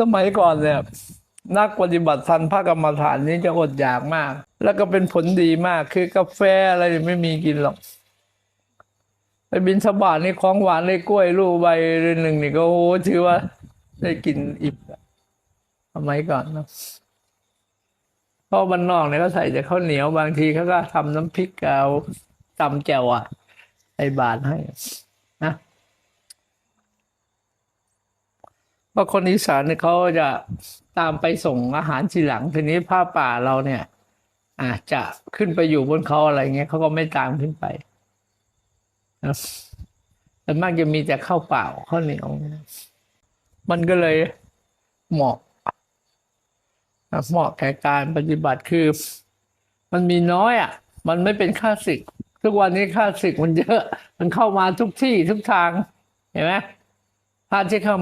สมัยก่อนเนี่ยนักปฏิบัติทันพระกรรมฐานนี้จะอดอยากมาก แล้วก็เป็นผลดีมากคือกาแฟอะไรไม่มีกินหรอกไปบินสบาทนี่ของหวานเลยกล้วยลูกใบหนึ่งนี่ก็โอ้ถือว่า ได้กินอิ่มสมัยก่อนเนะเพราะบ้านนอกเนี่ยเขาใส่แต่ข้าวเหนียวบางทีเขาก็ทำน้ำพริกเอาตำแจ่วอะใส่บาทให้นะ เพราคนอีสานเนี่ยเขาจะตามไปส่งอาหารทีหลังทีนี้ผ้าป่าเราเนี่ย อาจจะขึ้นไปอยู่บนเขาอะไรเงี้ยเขาก็ไม่ตามขึ้นไปนะแต่มากจะมีแต่ข้าวเปล่าข้าวเหนียวมันก็เลยเหมาะนะเหมาะแก่การปฏิบัติคือ มันมีน้อยอะ มันไม่เป็นค่าศึก ทุกวันนี้ค่าศึกมันเยอะ มันเข้ามาทุกที่ทุกทางเห็นไหม พระที่เข้